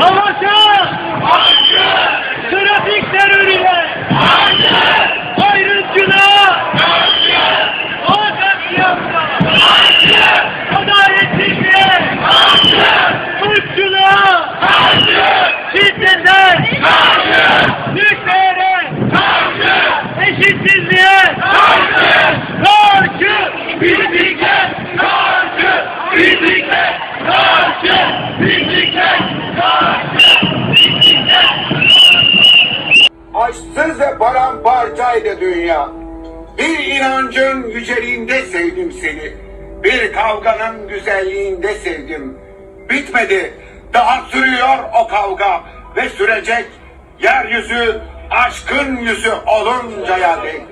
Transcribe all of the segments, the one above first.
Savaşa! Trafik terörüne! Ayrımcılığa! Akasyasına! Adaletsizliğe! Irkçılığa! Şiddete! Nükleere! Eşitsizliğe! Karşı! Birlikte! Karşı! Birlikte! Karşı! Birlikte! Paramparçaydı dünya. Bir inancın yüceliğinde sevdim seni. Bir kavganın güzelliğinde sevdim. Bitmedi. Daha sürüyor o kavga ve sürecek. Yeryüzü aşkın yüzü oluncaya dek.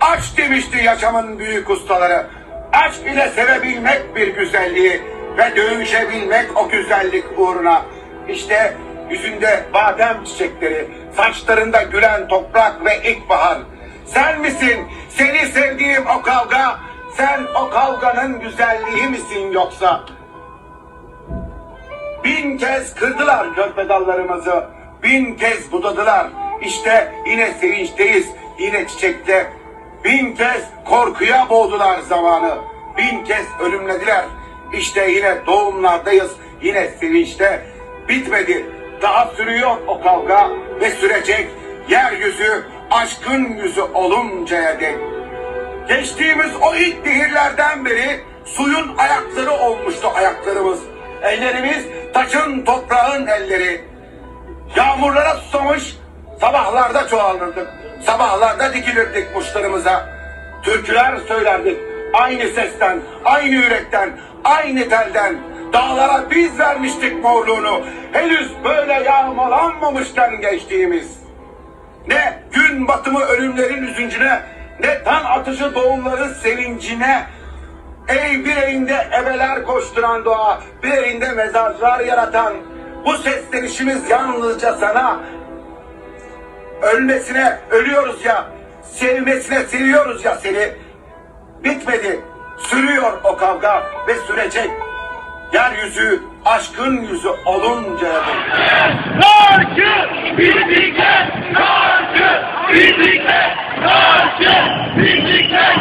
Aç demişti yaşamın büyük ustaları. Aşk ile sevebilmek bir güzelliği ve dövüşebilmek o güzellik uğruna. İşte yüzünde badem çiçekleri, saçlarında gülen toprak ve ilkbahar. Sen misin? Seni sevdiğim o kavga. Sen o kavganın güzelliği misin yoksa? Bin kez kırdılar körpe dallarımızı. Bin kez budadılar. İşte yine sevinçteyiz. Yine çiçekte. Bin kez korkuya boğdular zamanı. Bin kez ölümlediler. İşte yine doğumlardayız. Yine sevinçte. Bitmedi. Daha sürüyor o kavga ve sürecek. Yeryüzü aşkın yüzü oluncaya dek. Geçtiğimiz o ilk nehirlerden beri suyun ayakları olmuştu ayaklarımız. Ellerimiz taşın toprağın elleri. Yağmurlara susamış sabahlarda çoğalırdık. Sabahlarda dikilirdik kuşlarımıza. Türküler söylerdik. Aynı sesten, aynı yürekten, aynı telden. Dağlara biz vermiştik morluğunu. Henüz böyle yağmalanmamışken geçtiğimiz. Ne gün batımı ölümlerin üzüncüne, ne tan atışı doğumların sevincine. Ey bir elinde ebeler koşturan doğa, bir mezarlar yaratan, bu seslenişimiz yalnızca sana. Ölmesine ölüyoruz ya, sevmesine seviyoruz ya seni. Bitmedi, sürüyor o kavga ve sürecek. Yeryüzü aşkın yüzü oluncaya. Karşı! Birlikte! Karşı! Birlikte! Karşı! Birlikte!